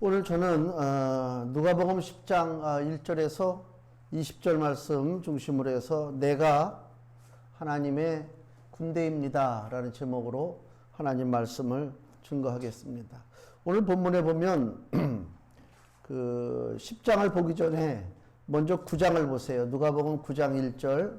오늘 저는 어, 누가복음 10장 1절에서 20절 말씀 중심으로 해서 내가 하나님의 군대입니다라는 제목으로 하나님 말씀을 증거하겠습니다. 오늘 본문에 보면 그 10장을 보기 전에 먼저 9장을 보세요. 누가복음 9장 1절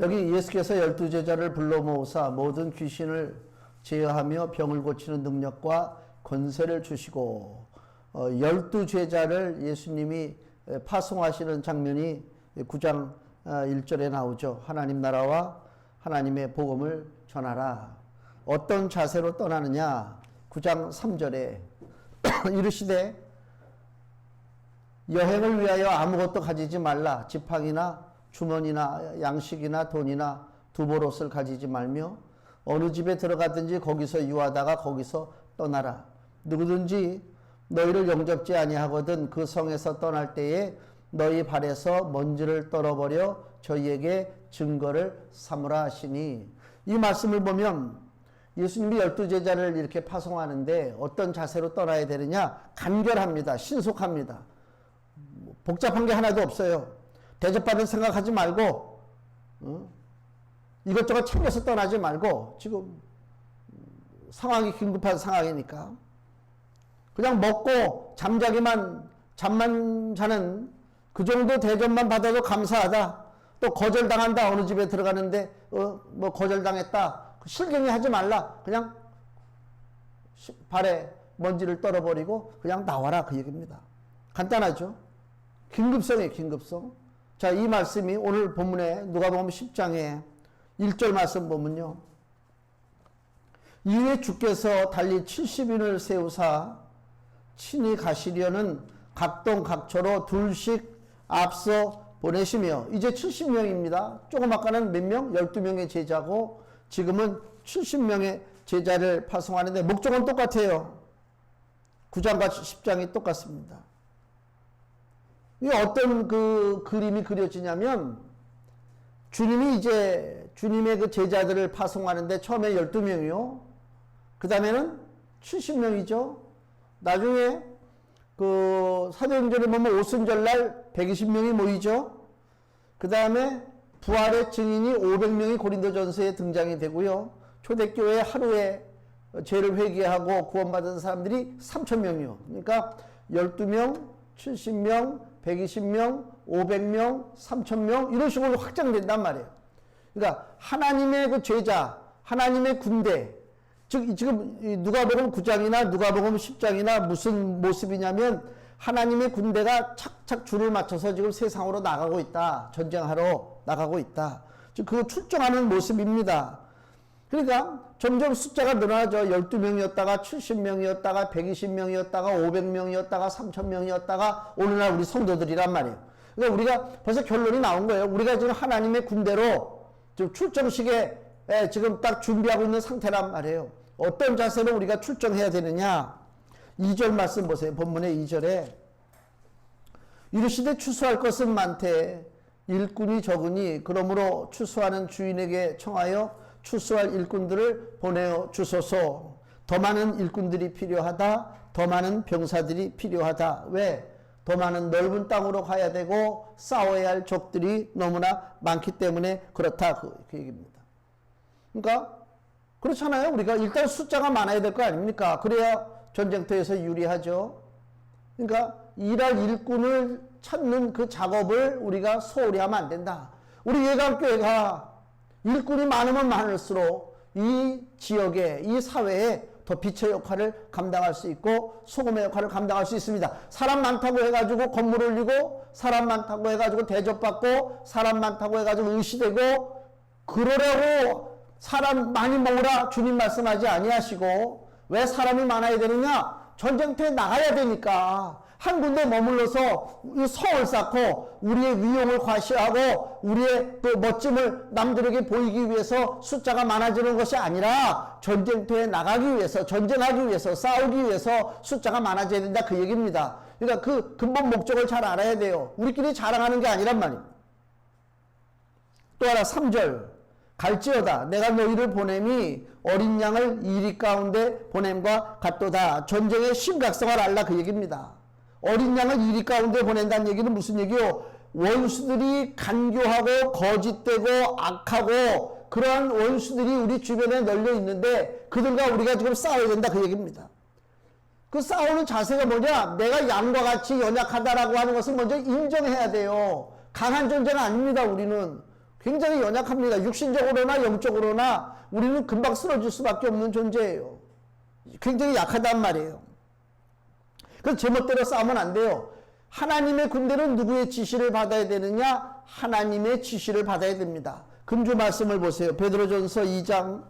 여기 예수께서 열두 제자를 불러 모으사 모든 귀신을 제어하며 병을 고치는 능력과 권세를 주시고 어, 열두 제자를 예수님이 에, 파송하시는 장면이 9장 1절에 나오죠. 하나님 나라와 하나님의 복음을 전하라. 어떤 자세로 떠나느냐? 9장 3절에 이르시되 여행을 위하여 아무것도 가지지 말라. 지팡이나 주머니나 양식이나 돈이나 두보롯을 가지지 말며 어느 집에 들어가든지 거기서 유하다가 거기서 떠나라. 누구든지 너희를 영접지 아니하거든 그 성에서 떠날 때에 너희 발에서 먼지를 떨어버려 저희에게 증거를 삼으라 하시니. 이 말씀을 보면 예수님이 열두 제자를 이렇게 파송하는데 어떤 자세로 떠나야 되느냐? 간결합니다. 신속합니다. 복잡한 게 하나도 없어요. 대접받을 생각하지 말고 어? 이것저것 챙겨서 떠나지 말고 지금 상황이 긴급한 상황이니까 그냥 먹고 잠자기만 잠만 자는 그 정도 대접만 받아도 감사하다. 또 거절당한다 어느 집에 들어가는데 어 뭐 거절당했다 실갱이 하지 말라 그냥 발에 먼지를 떨어버리고 그냥 나와라 그 얘기입니다. 간단하죠. 긴급성이에요 긴급성. 자 이 말씀이 오늘 본문에 누가 보면 10장에 1절 말씀 보면요. 이후에 주께서 달리 70인을 세우사 친히 가시려는 각동 각처로 둘씩 앞서 보내시며 이제 70명입니다. 조금 아까는 몇 명? 12명의 제자고 지금은 70명의 제자를 파송하는데 목적은 똑같아요. 9장과 10장이 똑같습니다. 이 어떤 그 그림이 그려지냐면 주님이 이제 주님의 그 제자들을 파송하는데 처음에 12명이요. 그 다음에는 70명이죠. 나중에 그 사도행전에 보면 오순절날 120명이 모이죠. 그 다음에 부활의 증인이 500명이 고린도전서에 등장이 되고요. 초대교회 하루에 죄를 회개하고 구원받은 사람들이 3,000명이요. 그러니까 12명, 70명, 120명, 500명, 3,000명 이런 식으로 확장된단 말이에요. 그러니까 하나님의 그 제자, 하나님의 군대, 즉 지금 누가복음 9장이나 누가복음 10장이나 무슨 모습이냐면 하나님의 군대가 착착 줄을 맞춰서 지금 세상으로 나가고 있다. 전쟁하러 나가고 있다. 즉 그 출정하는 모습입니다. 그러니까 점점 숫자가 늘어나죠. 12명이었다가 70명이었다가 120명이었다가 500명이었다가 3000명이었다가 오늘날 우리 성도들이란 말이에요. 그러니까 우리가 벌써 결론이 나온 거예요. 우리가 지금 하나님의 군대로 지금 출정식에 지금 딱 준비하고 있는 상태란 말이에요. 어떤 자세로 우리가 출정해야 되느냐? 2절 말씀 보세요. 본문의 2절에 이르시되 추수할 것은 많되 일꾼이 적으니 그러므로 추수하는 주인에게 청하여 추수할 일꾼들을 보내어 주소서. 더 많은 일꾼들이 필요하다. 더 많은 병사들이 필요하다. 왜? 더 많은 넓은 땅으로 가야 되고 싸워야 할 적들이 너무나 많기 때문에 그렇다. 그, 그 얘기입니다. 그러니까 그렇잖아요. 우리가 일단 숫자가 많아야 될 거 아닙니까? 그래야 전쟁터에서 유리하죠. 그러니까 일할 일꾼을 찾는 그 작업을 우리가 소홀히 하면 안 된다. 우리 예감교회가 일꾼이 많으면 많을수록 이 지역에, 이 사회에 더 빛의 역할을 감당할 수 있고 소금의 역할을 감당할 수 있습니다. 사람 많다고 해가지고 건물 올리고 사람 많다고 해가지고 대접받고 사람 많다고 해가지고 의시되고 그러려고 사람 많이 모으라 주님 말씀하지 아니하시고 왜 사람이 많아야 되느냐? 전쟁터에 나가야 되니까 한 군데 머물러서 성을 쌓고 우리의 위용을 과시하고 우리의 그 멋짐을 남들에게 보이기 위해서 숫자가 많아지는 것이 아니라 전쟁터에 나가기 위해서 전쟁하기 위해서 싸우기 위해서 숫자가 많아져야 된다 그 얘기입니다. 그러니까 그 근본 목적을 잘 알아야 돼요. 우리끼리 자랑하는 게 아니란 말입니다. 또 하나 3절 갈지어다 내가 너희를 보냄이 어린 양을 이리 가운데 보냄과 같도다 전쟁의 심각성을 알라 그 얘기입니다. 어린 양을 이리 가운데 보낸다는 얘기는 무슨 얘기요? 원수들이 간교하고 거짓되고 악하고 그러한 원수들이 우리 주변에 널려 있는데 그들과 우리가 지금 싸워야 된다 그 얘기입니다. 그 싸우는 자세가 뭐냐? 내가 양과 같이 연약하다라고 하는 것을 먼저 인정해야 돼요. 강한 존재가 아닙니다, 우리는. 굉장히 연약합니다. 육신적으로나 영적으로나 우리는 금방 쓰러질 수밖에 없는 존재예요. 굉장히 약하단 말이에요. 그래서 제멋대로 싸우면 안 돼요. 하나님의 군대는 누구의 지시를 받아야 되느냐? 하나님의 지시를 받아야 됩니다. 금주 말씀을 보세요. 베드로전서 2장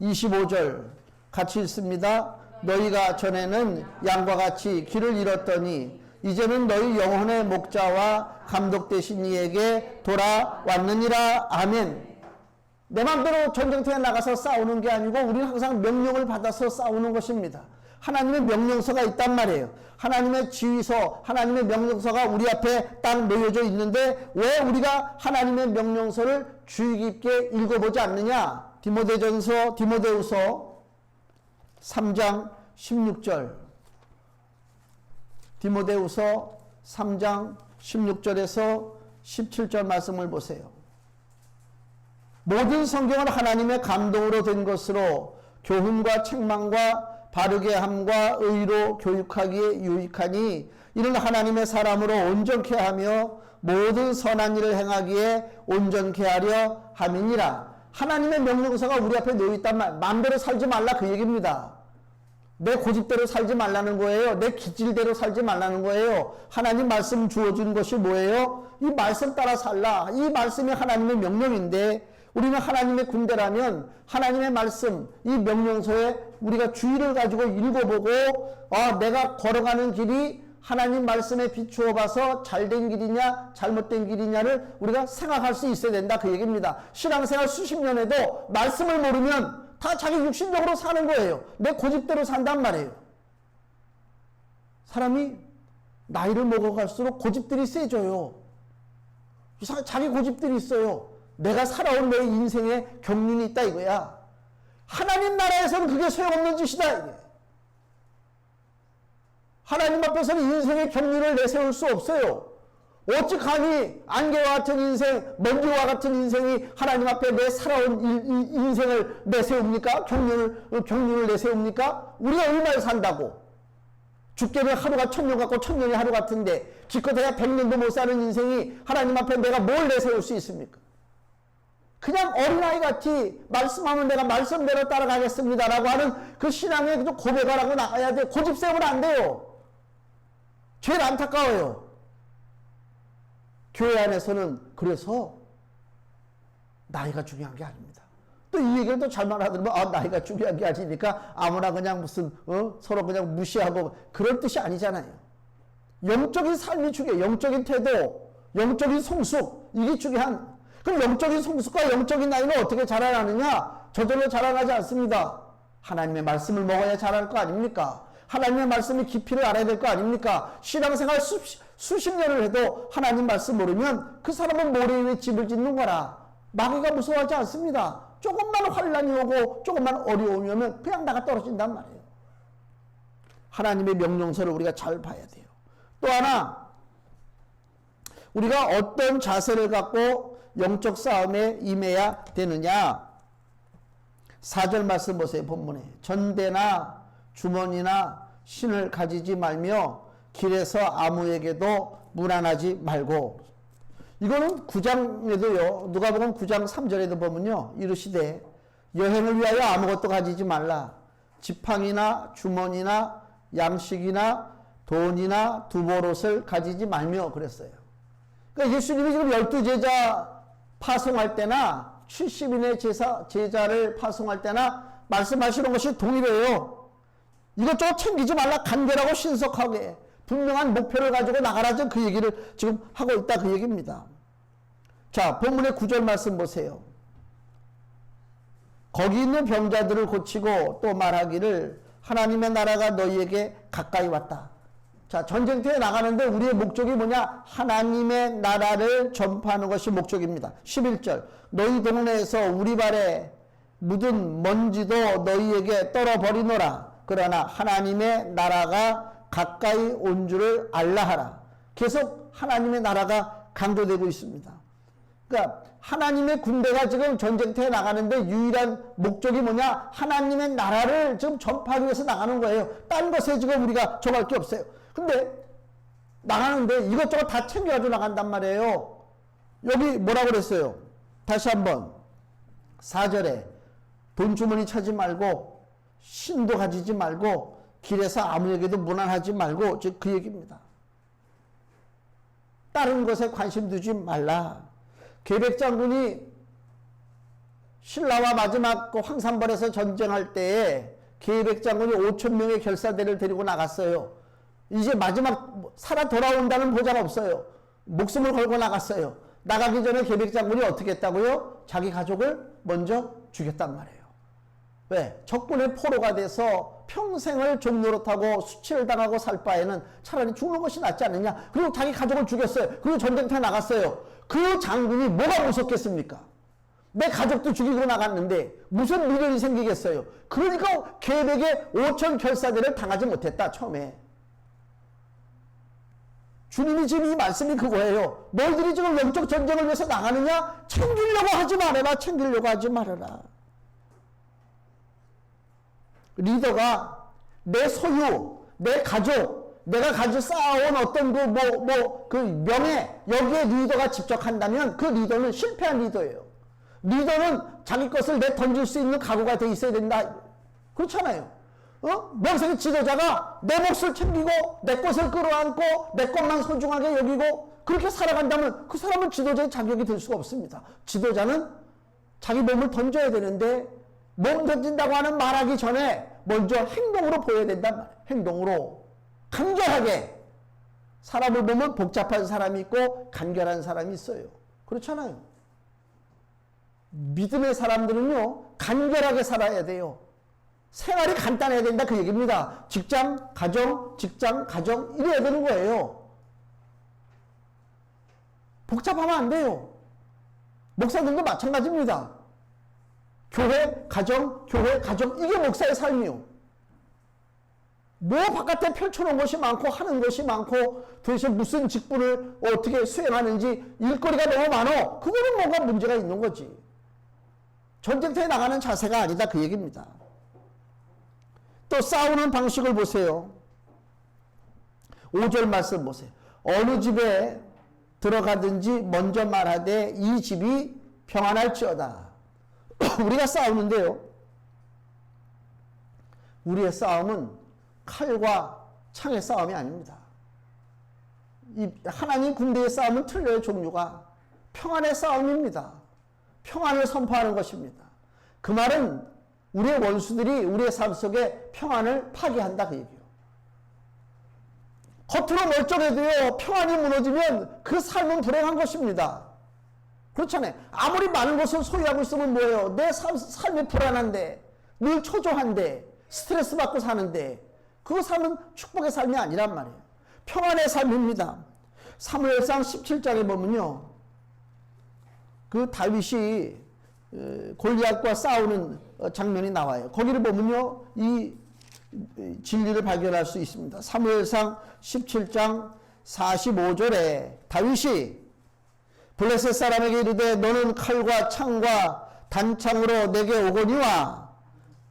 25절 같이 읽습니다. 너희가 전에는 양과 같이 길을 잃었더니 이제는 너희 영혼의 목자와 감독 되신 이에게 돌아왔느니라. 아멘. 내 마음대로 전쟁터에 나가서 싸우는 게 아니고 우리는 항상 명령을 받아서 싸우는 것입니다. 하나님의 명령서가 있단 말이에요. 하나님의 지휘서, 하나님의 명령서가 우리 앞에 딱 놓여져 있는데 왜 우리가 하나님의 명령서를 주의 깊게 읽어보지 않느냐? 디모데전서, 디모데후서 3장 16절. 디모데후서 3장 16절에서 17절 말씀을 보세요. 모든 성경은 하나님의 감동으로 된 것으로 교훈과 책망과 바르게 함과 의로 교육하기에 유익하니 이는 하나님의 사람으로 온전케 하며 모든 선한 일을 행하기에 온전케 하려 함이니라. 하나님의 명령서가 우리 앞에 놓여 있단 말. 마음대로 살지 말라 그 얘기입니다. 내 고집대로 살지 말라는 거예요. 내 기질대로 살지 말라는 거예요. 하나님 말씀 주어준 것이 뭐예요? 이 말씀 따라 살라. 이 말씀이 하나님의 명령인데 우리는 하나님의 군대라면 하나님의 말씀, 이 명령서에 우리가 주의를 가지고 읽어보고 아, 내가 걸어가는 길이 하나님 말씀에 비추어 봐서 잘된 길이냐 잘못된 길이냐를 우리가 생각할 수 있어야 된다 그 얘기입니다. 신앙생활 수십 년 해도 말씀을 모르면 다 자기 육신적으로 사는 거예요. 내 고집대로 산단 말이에요. 사람이 나이를 먹어갈수록 고집들이 세져요. 자기 고집들이 있어요. 내가 살아온 내 인생에 경륜이 있다 이거야. 하나님 나라에서는 그게 소용없는 짓이다. 이게. 하나님 앞에서는 인생의 경륜을 내세울 수 없어요. 어찌 감히 안개와 같은 인생, 먼지와 같은 인생이 하나님 앞에 내 살아온 일, 인생을 내세웁니까? 경륜을, 경륜을 내세웁니까? 우리가 얼마를 산다고? 죽게는 하루가 천년 같고 천년이 하루 같은데 기껏해야 백년도 못 사는 인생이 하나님 앞에 내가 뭘 내세울 수 있습니까? 그냥 어린아이 같이 말씀하면 내가 말씀대로 따라가겠습니다라고 하는 그 신앙의 고백을 하고 나가야 돼. 고집 세우면 안 돼요. 제일 안타까워요. 교회 안에서는 그래서 나이가 중요한 게 아닙니다. 또 이 얘기를 또 잘만 하더라면 아, 나이가 중요한 게 아니니까 아무나 그냥 무슨 어? 서로 그냥 무시하고 그런 뜻이 아니잖아요. 영적인 삶이 중요해요. 영적인 태도, 영적인 성숙 이게 중요한 그럼 영적인 성숙과 영적인 나이는 어떻게 자라나느냐? 저절로 자라나지 않습니다. 하나님의 말씀을 먹어야 자랄 거 아닙니까? 하나님의 말씀의 깊이를 알아야 될 거 아닙니까? 신앙생활 수, 수십 년을 해도 하나님 말씀 모르면 그 사람은 모래 위에 집을 짓는 거라. 마귀가 무서워하지 않습니다. 조금만 환란이 오고 조금만 어려움이 오면 그냥 나가 떨어진단 말이에요. 하나님의 명령서를 우리가 잘 봐야 돼요. 또 하나 우리가 어떤 자세를 갖고 영적 싸움에 임해야 되느냐? 4절 말씀 보세요. 본문에. 전대나 주머니나 신을 가지지 말며 길에서 아무에게도 무난하지 말고 이거는 9장에도요. 누가 보면 9장 3절에도 보면요. 이르시되 여행을 위하여 아무것도 가지지 말라. 지팡이나 주머니나 양식이나 돈이나 두보롯을 가지지 말며 그랬어요. 그러니까 예수님이 지금 열두 제자 파송할 때나 70인의 제사, 제자를 파송할 때나 말씀하시는 것이 동일해요. 이것저것 챙기지 말라 간결하고 신속하게 분명한 목표를 가지고 나가라죠. 그 얘기를 지금 하고 있다 그 얘기입니다. 자 본문의 구절 말씀 보세요. 거기 있는 병자들을 고치고 또 말하기를 하나님의 나라가 너희에게 가까이 왔다. 자, 전쟁터에 나가는데 우리의 목적이 뭐냐? 하나님의 나라를 전파하는 것이 목적입니다. 11절. 너희 동네에서 우리 발에 묻은 먼지도 너희에게 떨어버리노라. 그러나 하나님의 나라가 가까이 온 줄을 알라 하라. 계속 하나님의 나라가 강조되고 있습니다. 그러니까 하나님의 군대가 지금 전쟁터에 나가는데 유일한 목적이 뭐냐? 하나님의 나라를 지금 전파하기 위해서 나가는 거예요. 딴 것에 지금 우리가 정할 게 없어요. 근데 나가는데 이것저것 다 챙겨가지고 나간단 말이에요. 여기 뭐라고 그랬어요? 다시 한번 4절에 돈 주머니 차지 말고 신도 가지지 말고 길에서 아무에게도 무난하지 말고 즉 그 얘기입니다. 다른 것에 관심 두지 말라. 계백 장군이 신라와 마지막 그 황산벌에서 전쟁할 때에 계백 장군이 5천 명의 결사대를 데리고 나갔어요. 이제 마지막 살아 돌아온다는 보장 없어요. 목숨을 걸고 나갔어요. 나가기 전에 계백 장군이 어떻게 했다고요? 자기 가족을 먼저 죽였단 말이에요. 왜? 적군의 포로가 돼서 평생을 종노릇하고 수치를 당하고 살 바에는 차라리 죽는 것이 낫지 않느냐. 그리고 자기 가족을 죽였어요. 그리고 전쟁터에 나갔어요. 그 장군이 뭐가 무섭겠습니까? 내 가족도 죽이고 나갔는데 무슨 미련이 생기겠어요? 그러니까 계백의 5천 결사대를 당하지 못했다 처음에. 주님이 지금 이 말씀이 그거예요. 너희들이 지금 영적 전쟁을 위해서 나가느냐? 챙기려고 하지 말아라. 챙기려고 하지 말아라. 리더가 내 소유, 내 가족, 내가 가지고 쌓아온 어떤 그 뭐, 뭐, 그 명예, 여기에 리더가 직접 한다면 그 리더는 실패한 리더예요. 리더는 자기 것을 내 던질 수 있는 각오가 돼 있어야 된다. 그렇잖아요. 어? 명색의 지도자가 내 몫을 챙기고 내 것을 끌어안고 내 것만 소중하게 여기고 그렇게 살아간다면 그 사람은 지도자의 자격이 될 수가 없습니다. 지도자는 자기 몸을 던져야 되는데 몸 던진다고 하는 말하기 전에 먼저 행동으로 보여야 말이에요. 행동으로 간결하게 사람을 보면 복잡한 사람이 있고 간결한 사람이 있어요. 그렇잖아요. 믿음의 사람들은요 간결하게 살아야 돼요. 생활이 간단해야 된다 그 얘기입니다. 직장, 가정, 직장, 가정 이래야 되는 거예요. 복잡하면 안 돼요. 목사들도 마찬가지입니다. 교회, 가정, 교회, 가정 이게 목사의 삶이요. 뭐 바깥에 펼쳐놓은 것이 많고 하는 것이 많고 도대체 무슨 직분을 어떻게 수행하는지 일거리가 너무 많어. 그거는 뭔가 문제가 있는 거지. 전쟁터에 나가는 자세가 아니다 그 얘기입니다. 또 싸우는 방식을 보세요. 5절 말씀 보세요. 어느 집에 들어가든지 먼저 말하되 이 집이 평안할지어다. 우리가 싸우는데요. 우리의 싸움은 칼과 창의 싸움이 아닙니다. 이 하나님 군대의 싸움은 틀려요, 종류가. 평안의 싸움입니다. 평안을 선포하는 것입니다. 그 말은 우리의 원수들이 우리의 삶 속에 평안을 파괴한다 그 얘기예요. 겉으로 멀쩡해도요 평안이 무너지면 그 삶은 불행한 것입니다. 그렇잖아요. 아무리 많은 것을 소유하고 있으면 뭐예요? 내 삶, 삶이 불안한데 늘 초조한데 스트레스 받고 사는데 그 삶은 축복의 삶이 아니란 말이에요. 평안의 삶입니다. 사무엘상 17장에 보면요. 그 다윗이 어, 골리앗과 싸우는 어, 장면이 나와요. 거기를 보면요. 이 진리를 발견할 수 있습니다. 사무엘상 17장 45절에 다윗이 블레셋 사람에게 이르되 너는 칼과 창과 단창으로 내게 오거니와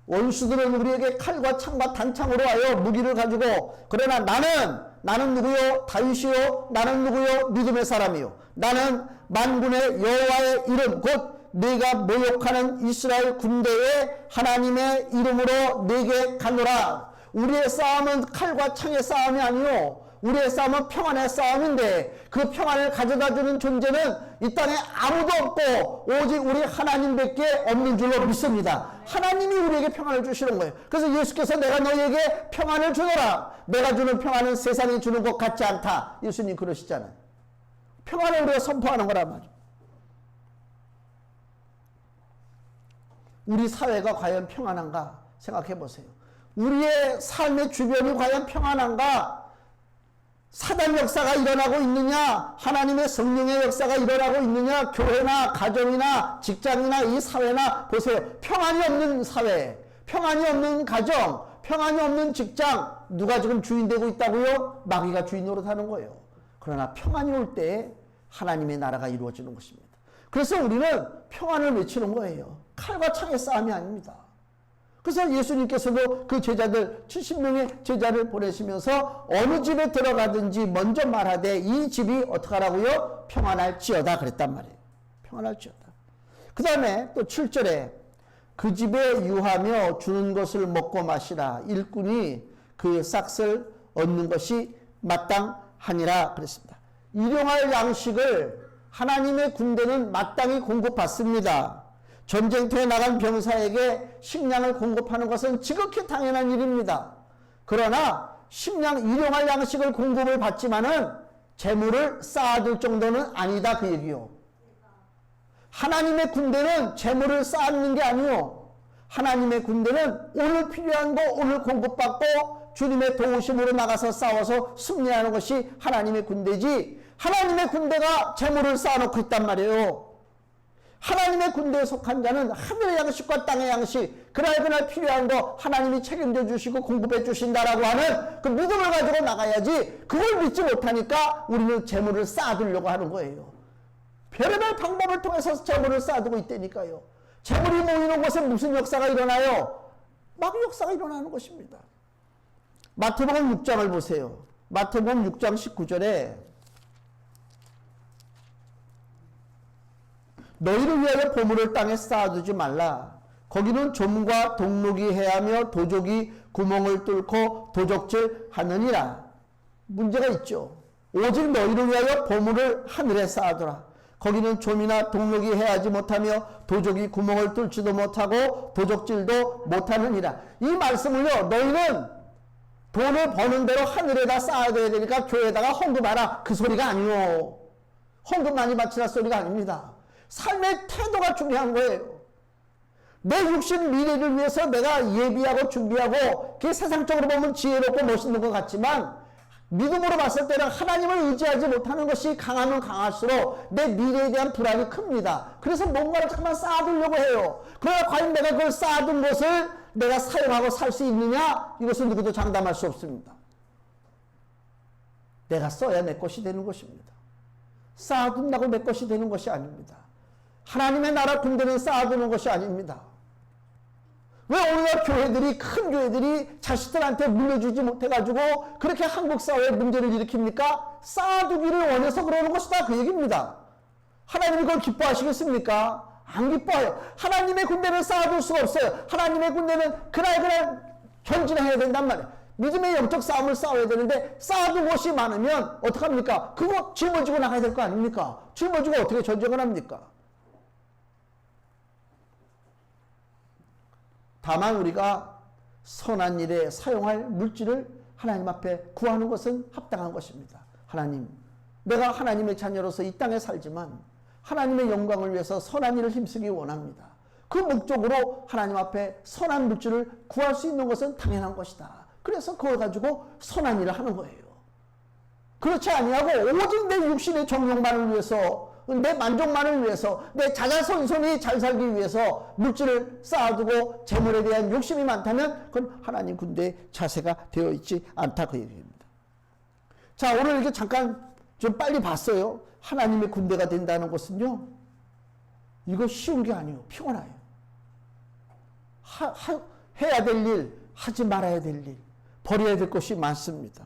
원수들은 우리에게 칼과 창과 단창으로 하여 무기를 가지고 그러나 나는 나는 누구요 다윗이요 나는 누구요 믿음의 사람이요 나는 만군의 여호와의 이름 곧 네가 모욕하는 이스라엘 군대의 하나님의 이름으로 네게 가노라. 우리의 싸움은 칼과 창의 싸움이 아니요. 우리의 싸움은 평안의 싸움인데 그 평안을 가져다 주는 존재는 이 땅에 아무도 없고 오직 우리 하나님밖에 없는 줄로 믿습니다. 하나님이 우리에게 평안을 주시는 거예요. 그래서 예수께서 내가 너희에게 평안을 주노라. 내가 주는 평안은 세상이 주는 것 같지 않다. 예수님 그러시잖아요. 평안을 우리가 선포하는 거란 말이에요. 우리 사회가 과연 평안한가 생각해 보세요. 우리의 삶의 주변이 과연 평안한가? 사단 역사가 일어나고 있느냐? 하나님의 성령의 역사가 일어나고 있느냐? 교회나 가정이나 직장이나 이 사회나 보세요. 평안이 없는 사회, 평안이 없는 가정, 평안이 없는 직장, 누가 지금 주인 되고 있다고요? 마귀가 주인 노릇하는 거예요. 그러나 평안이 올 때 하나님의 나라가 이루어지는 것입니다. 그래서 우리는 평안을 외치는 거예요. 칼과 창의 싸움이 아닙니다. 그래서 예수님께서도 그 제자들 70명의 제자를 보내시면서 어느 집에 들어가든지 먼저 말하되 이 집이 어떻게 하라고요? 평안할지어다 그랬단 말이에요. 평안할지어다. 그 다음에 또 7절에 그 집에 유하며 주는 것을 먹고 마시라. 일꾼이 그 싹을 얻는 것이 마땅하니라 그랬습니다. 일용할 양식을 하나님의 군대는 마땅히 공급받습니다. 전쟁터에 나간 병사에게 식량을 공급하는 것은 지극히 당연한 일입니다. 그러나 식량, 일용할 양식을 공급을 받지만은 재물을 쌓아둘 정도는 아니다 그 얘기요. 하나님의 군대는 재물을 쌓는 게 아니요. 하나님의 군대는 오늘 필요한 거 오늘 공급받고 주님의 도우심으로 나가서 싸워서 승리하는 것이 하나님의 군대지 하나님의 군대가 재물을 쌓아놓고 있단 말이에요. 하나님의 군대에 속한 자는 하늘의 양식과 땅의 양식 그날 그날 필요한 거 하나님이 책임져 주시고 공급해 주신다라고 하는 그 믿음을 가지고 나가야지 그걸 믿지 못하니까 우리는 재물을 쌓아두려고 하는 거예요. 별의별 방법을 통해서 재물을 쌓아두고 있다니까요. 재물이 모이는 곳에 무슨 역사가 일어나요? 막 역사가 일어나는 것입니다. 마태복음 6장을 보세요. 마태복음 6장 19절에 너희를 위하여 보물을 땅에 쌓아두지 말라. 거기는 좀과 동록이 해하며 도적이 구멍을 뚫고 도적질 하느니라. 문제가 있죠. 오직 너희를 위하여 보물을 하늘에 쌓아두라. 거기는 좀이나 동록이 해하지 못하며 도적이 구멍을 뚫지도 못하고 도적질도 못하느니라. 이 말씀을요, 너희는 돈을 버는 대로 하늘에다 쌓아둬야 되니까 교회에다가 헌금하라. 그 소리가 아니요. 헌금 많이 바치라 소리가 아닙니다. 삶의 태도가 중요한 거예요. 내 육신 미래를 위해서 내가 예비하고 준비하고 그게 세상적으로 보면 지혜롭고 멋있는 것 같지만 믿음으로 봤을 때는 하나님을 의지하지 못하는 것이 강하면 강할수록 내 미래에 대한 불안이 큽니다. 그래서 뭔가를 잠깐 쌓아두려고 해요. 그러나 과연 내가 그걸 쌓아둔 것을 내가 사용하고 살 수 있느냐? 이것은 누구도 장담할 수 없습니다. 내가 써야 내 것이 되는 것입니다. 쌓아둔다고 내 것이 되는 것이 아닙니다. 하나님의 나라 군대는 쌓아두는 것이 아닙니다. 왜 오늘날 교회들이 큰 교회들이 자식들한테 물려주지 못해가지고 그렇게 한국 사회에 문제를 일으킵니까? 쌓아두기를 원해서 그러는 것이다 그 얘기입니다. 하나님이 그걸 기뻐하시겠습니까? 안 기뻐해요. 하나님의 군대를 쌓아둘 수가 없어요. 하나님의 군대는 그날 그날 전진해야 된단 말이에요. 믿음의 영적 싸움을 싸워야 되는데 쌓아둔 것이 많으면 어떡합니까? 그거 짊어지고 나가야 될 거 아닙니까? 짊어지고 어떻게 전쟁을 합니까? 다만 우리가 선한 일에 사용할 물질을 하나님 앞에 구하는 것은 합당한 것입니다. 하나님, 내가 하나님의 자녀로서 이 땅에 살지만 하나님의 영광을 위해서 선한 일을 힘쓰기 원합니다. 그 목적으로 하나님 앞에 선한 물질을 구할 수 있는 것은 당연한 것이다. 그래서 그걸 가지고 선한 일을 하는 거예요. 그렇지 아니하고 오직 내 육신의 정욕만을 위해서 내 만족만을 위해서 내 자자손손이 잘 살기 위해서 물질을 쌓아두고 재물에 대한 욕심이 많다면 그건 하나님 군대의 자세가 되어 있지 않다 그 얘기입니다. 자 오늘 이렇게 잠깐 좀 빨리 봤어요. 하나님의 군대가 된다는 것은요. 이거 쉬운 게 아니에요. 피곤해요. 하, 하, 해야 될 일, 하지 말아야 될 일, 버려야 될 것이 많습니다.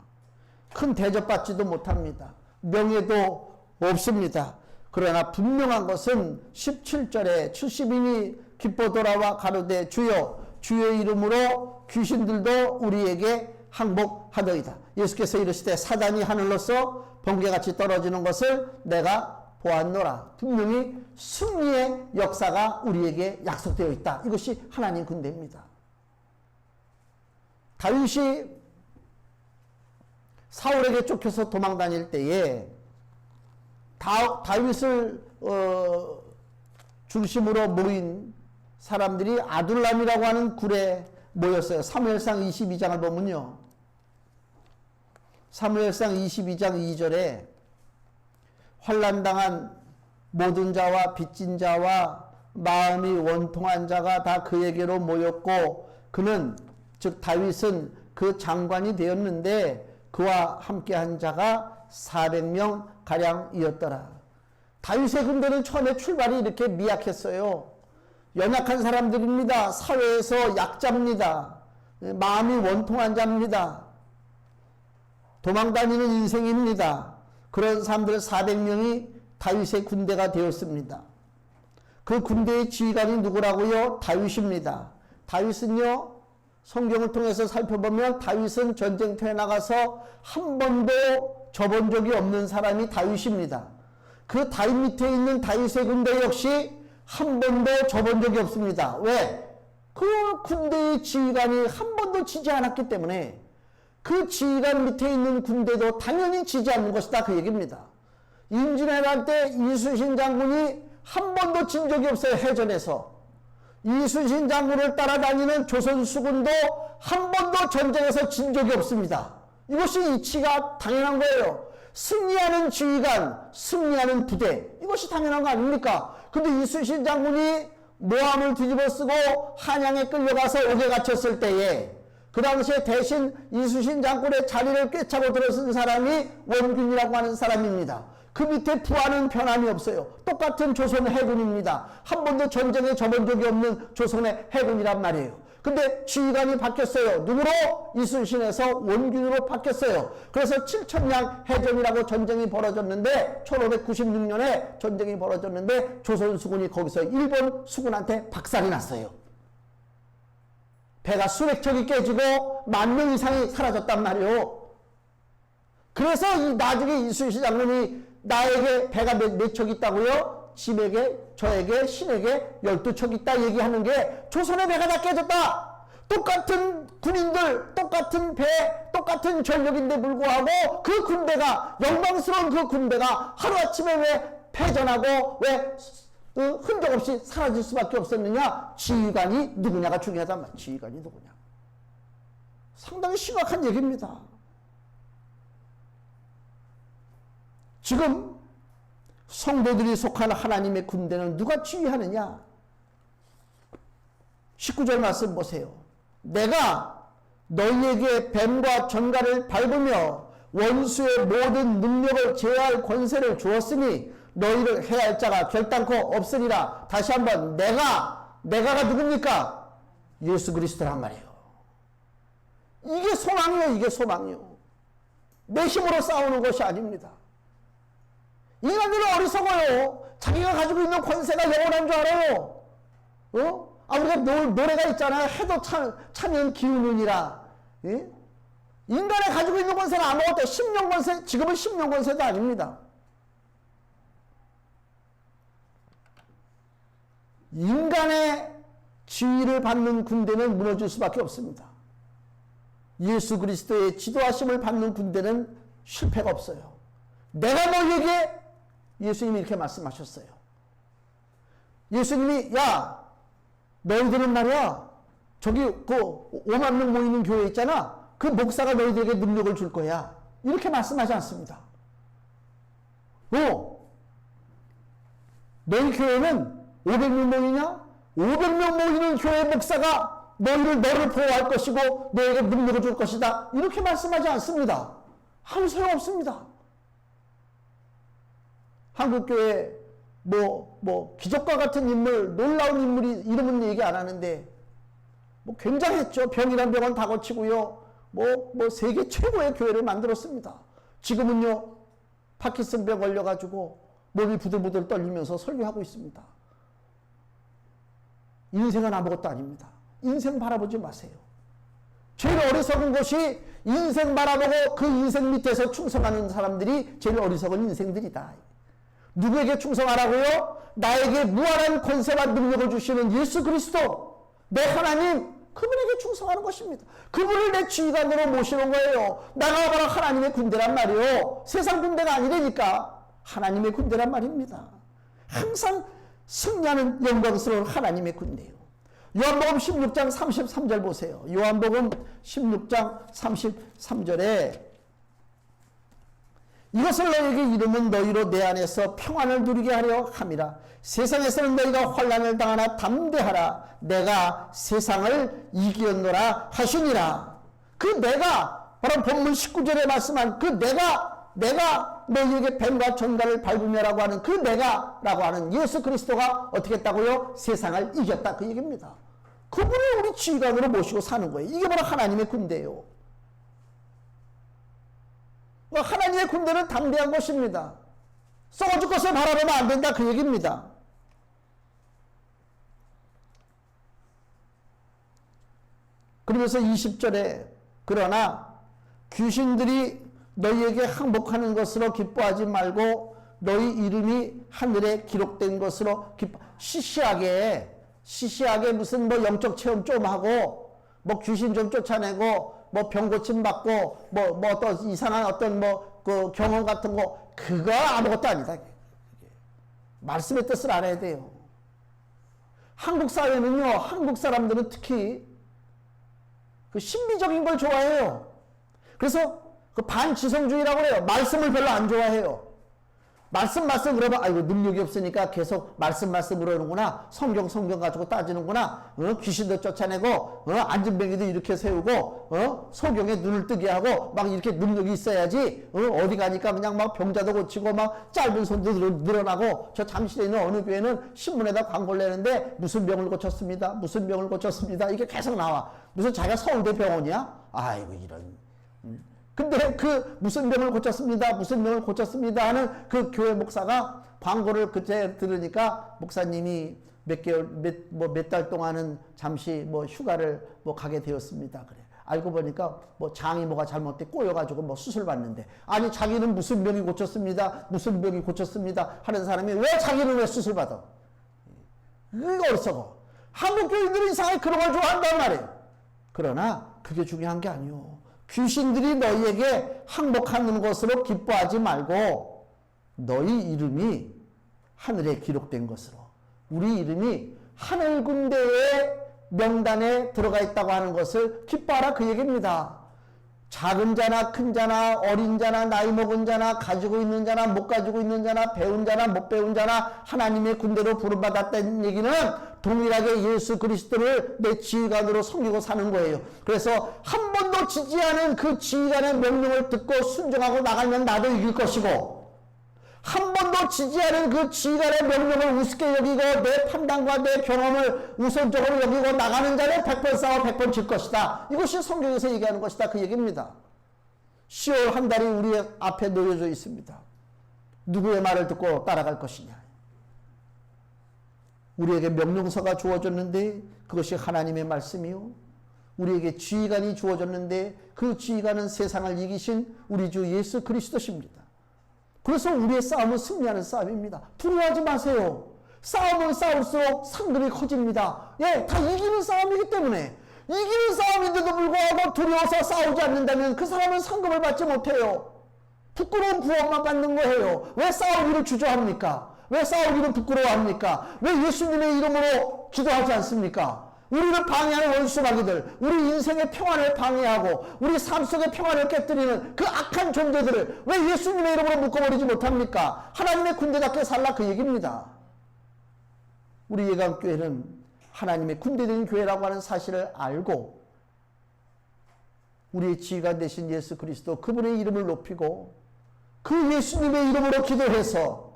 큰 대접받지도 못합니다. 명예도 없습니다. 그러나 분명한 것은 17절에 70인이 기뻐 돌아와 가로되 주여 주의 이름으로 귀신들도 우리에게 항복하더이다. 예수께서 이르시되 사단이 하늘로서 번개같이 떨어지는 것을 내가 보았노라. 분명히 승리의 역사가 우리에게 약속되어 있다. 이것이 하나님 군대입니다. 다윗이 사울에게 쫓겨서 도망 다닐 때에 다, 다윗을 어, 중심으로 모인 사람들이 아둘람이라고 하는 굴에 모였어요. 사무엘상 22장을 보면요. 사무엘상 22장 2절에 환란당한 모든 자와 빚진 자와 마음이 원통한 자가 다 그에게로 모였고 그는 즉 다윗은 그 장관이 되었는데 그와 함께한 자가 400명 가량이었더라. 다윗의 군대는 처음에 출발이 이렇게 미약했어요. 연약한 사람들입니다. 사회에서 약자입니다. 마음이 원통한 자입니다. 도망다니는 인생입니다. 그런 사람들 400명이 다윗의 군대가 되었습니다. 그 군대의 지휘관이 누구라고요? 다윗입니다. 다윗은요, 성경을 통해서 살펴보면 다윗은 전쟁터에 나가서 한 번도 접은 적이 없는 사람이 다윗입니다. 그 다윗 밑에 있는 다윗의 군대 역시 한 번도 접은 적이 없습니다. 왜? 그 군대의 지휘관이 한 번도 지지 않았기 때문에 그 지휘관 밑에 있는 군대도 당연히 지지 않는 것이다. 그 얘기입니다. 임진왜란 때 이순신 장군이 한 번도 진 적이 없어요. 해전에서. 이순신 장군을 따라다니는 조선 수군도 한 번도 전쟁에서 진 적이 없습니다. 이것이 이치가 당연한 거예요. 승리하는 지휘관, 승리하는 부대. 이것이 당연한 거 아닙니까? 근데 이순신 장군이 모함을 뒤집어 쓰고 한양에 끌려가서 옥에 갇혔을 때에 그 당시에 대신 이수신 장군의 자리를 꿰차고 들어선 사람이 원균이라고 하는 사람입니다. 그 밑에 부하는 변함이 없어요. 똑같은 조선 해군입니다. 한 번도 전쟁에 접은 적이 없는 조선의 해군이란 말이에요. 근데 지휘관이 바뀌었어요. 누구로? 이순신에서 원균으로 바뀌었어요. 그래서 7천량 해전이라고 전쟁이 벌어졌는데 1596년에 전쟁이 벌어졌는데 조선 수군이 거기서 일본 수군한테 박살이 났어요. 배가 수백 척이 깨지고 만 명 이상이 사라졌단 말이요. 그래서 이 나중에 이순신 장군이 나에게 배가 몇, 몇 척 있다고요? 집에게, 저에게, 신에게 열두 척 있다 얘기하는 게 조선의 배가 다 깨졌다. 똑같은 군인들, 똑같은 배, 똑같은 전력인데 불구하고 그 군대가, 영광스러운 그 군대가 하루아침에 왜 패전하고 왜 그 흔적 없이 사라질 수밖에 없었느냐? 지휘관이 누구냐가 중요하단 말이야. 지휘관이 누구냐. 상당히 심각한 얘기입니다. 지금 성도들이 속한 하나님의 군대는 누가 지휘하느냐? 19절 말씀 보세요. 내가 너희에게 뱀과 전갈을 밟으며 원수의 모든 능력을 제어할 권세를 주었으니 너희를 해할 자가 결단코 없으리라. 다시 한번 내가 내가가 누굽니까? 예수 그리스도란 말이에요. 이게 소망이요, 이게 소망이요. 내 힘으로 싸우는 것이 아닙니다. 인간들은 어리석어요. 자기가 가지고 있는 권세가 영원한 줄 알아요. 어? 아, 우리가 노, 노래가 있잖아요. 해도 차, 차면 기우느니라. 예? 인간이 가지고 있는 권세는 아무것도 10년 권세, 지금은 10년 권세도 아닙니다. 인간의 지위를 받는 군대는 무너질 수밖에 없습니다. 예수 그리스도의 지도하심을 받는 군대는 실패가 없어요. 내가 너에게 예수님이 이렇게 말씀하셨어요. 예수님이 야 너희들은 말이야 저기 그 5만 명 모이는 교회 있잖아. 그 목사가 너희들에게 능력을 줄 거야. 이렇게 말씀하지 않습니다. 어, 너희 교회는 500명 모이냐? 500명 모이는 교회 목사가 너희를 너를 보호할 것이고 너에게 능력을 줄 것이다. 이렇게 말씀하지 않습니다. 아무 소용 없습니다. 한국교회 뭐, 뭐, 기적과 같은 인물, 놀라운 인물이 이름은 얘기 안 하는데, 뭐 굉장했죠. 병이란 병은 다 고치고요. 뭐, 뭐 세계 최고의 교회를 만들었습니다. 지금은요, 파키슨병 걸려가지고 몸이 부들부들 떨리면서 설교하고 있습니다. 인생은 아무것도 아닙니다. 인생 바라보지 마세요. 제일 어리석은 것이 인생 바라보고 그 인생 밑에서 충성하는 사람들이 제일 어리석은 인생들이다. 누구에게 충성하라고요? 나에게 무한한 권세와 능력을 주시는 예수 그리스도, 내 하나님, 그분에게 충성하는 것입니다. 그분을 내 지휘관으로 모시는 거예요. 나가 바로 하나님의 군대란 말이요. 세상 군대가 아니라니까 하나님의 군대란 말입니다. 항상 승리하는 영광스러운 하나님의 군대요. 요한복음 16장 33절 보세요. 요한복음 16장 33절에 이것을 너희에게 이루면 너희로 내 안에서 평안을 누리게 하려 함이라. 세상에서는 너희가 환란을 당하나 담대하라. 내가 세상을 이기었노라 하시니라. 그 내가 바로 본문 19절에 말씀한 그 내가 내가 너희에게 뱀과 전갈을 밟으며라고 하는 그 내가라고 하는 예수 그리스도가 어떻게 했다고요? 세상을 이겼다 그 얘기입니다. 그분을 우리 지휘관으로 모시고 사는 거예요. 이게 바로 하나님의 군대예요. 뭐 하나님의 군대는 담대한 것입니다. 쏘아줄 것을 바라보면 안 된다 그 얘기입니다. 그러면서 20절에 그러나 귀신들이 너희에게 항복하는 것으로 기뻐하지 말고 너희 이름이 하늘에 기록된 것으로 기뻐 시시하게 시시하게 무슨 뭐 영적 체험 좀 하고 뭐 귀신 좀 쫓아내고 뭐 병 고침 받고 뭐 뭐 어떤 이상한 어떤 뭐 그 경험 같은 거 그거 아무것도 아니다. 말씀의 뜻을 알아야 돼요. 한국 사회는요, 한국 사람들은 특히 그 신비적인 걸 좋아해요. 그래서 그 반지성주의라고 해요. 말씀을 별로 안 좋아해요. 말씀 말씀 그러면 아이고 능력이 없으니까 계속 말씀 말씀 그러는구나. 성경 성경 가지고 따지는구나. 어? 귀신도 쫓아내고 어? 안전뱅이도 이렇게 세우고 어? 소경에 눈을 뜨게 하고 막 이렇게 능력이 있어야지. 어? 디 가니까 그냥 막 병자도 고치고 막 짧은 손도 늘- 늘어나고. 저 잠실에 있는 어느 교회는 신문에다 광고를 내는데 무슨 병을 고쳤습니다. 무슨 병을 고쳤습니다. 이게 계속 나와. 무슨 자기가 서울대 병원이야? 아이고 이런 근데 그 무슨 병을 고쳤습니다. 무슨 병을 고쳤습니다. 하는 그 교회 목사가 광고를 그때 들으니까 목사님이 몇 개월, 몇, 뭐 몇 달 동안은 잠시 뭐 휴가를 뭐 가게 되었습니다. 그래. 알고 보니까 뭐 장이 뭐가 잘못돼 꼬여가지고 뭐 수술 받는데 아니 자기는 무슨 병이 고쳤습니다. 무슨 병이 고쳤습니다. 하는 사람이 왜 자기는 왜 수술 받아? 그게 어리석어. 한국 교인들이 이상하게 그런 걸 좋아한단 말이에요. 그러나 그게 중요한 게 아니요. 귀신들이 너희에게 항복하는 것으로 기뻐하지 말고 너희 이름이 하늘에 기록된 것으로 우리 이름이 하늘 군대의 명단에 들어가 있다고 하는 것을 기뻐하라 그 얘기입니다. 작은 자나 큰 자나 어린 자나 나이 먹은 자나 가지고 있는 자나 못 가지고 있는 자나 배운 자나 못 배운 자나 하나님의 군대로 부름받았다는 얘기는 동일하게 예수 그리스도를 내 지휘관으로 섬기고 사는 거예요. 그래서 한 번도 지지 않은 그 지휘관의 명령을 듣고 순종하고 나가면 나도 이길 것이고 한 번도 지지 않은 그 지휘관의 명령을 우습게 여기고 내 판단과 내 경험을 우선적으로 여기고 나가는 자는 100번 싸워 100번 질 것이다. 이것이 성경에서 얘기하는 것이다. 그 얘기입니다. 10월 한 달이 우리 앞에 놓여져 있습니다. 누구의 말을 듣고 따라갈 것이냐. 우리에게 명령서가 주어졌는데 그것이 하나님의 말씀이요. 우리에게 지휘관이 주어졌는데 그 지휘관은 세상을 이기신 우리 주 예수 그리스도십니다. 그래서 우리의 싸움은 승리하는 싸움입니다. 두려워하지 마세요. 싸움은 싸울수록 상급이 커집니다. 예, 다 이기는 싸움이기 때문에 이기는 싸움인데도 불구하고 두려워서 싸우지 않는다면 그 사람은 상급을 받지 못해요. 부끄러운 부업만 받는 거예요. 왜 싸우기를 주저합니까? 왜 싸우기를 부끄러워합니까? 왜 예수님의 이름으로 기도하지 않습니까? 우리를 방해하는 원수 마귀들, 우리 인생의 평안을 방해하고 우리 삶 속의 평안을 깨뜨리는 그 악한 존재들을 왜 예수님의 이름으로 묶어버리지 못합니까? 하나님의 군대답게 살라 그 얘기입니다. 우리 예강교회는 하나님의 군대된 교회라고 하는 사실을 알고 우리의 지휘관 되신 예수 그리스도 그분의 이름을 높이고 그 예수님의 이름으로 기도해서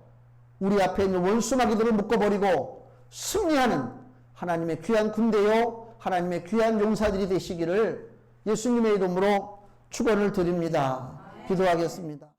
우리 앞에 있는 원수 마귀들을 묶어버리고 승리하는 하나님의 귀한 군대요 하나님의 귀한 용사들이 되시기를 예수님의 이름으로 축원을 드립니다. 기도하겠습니다.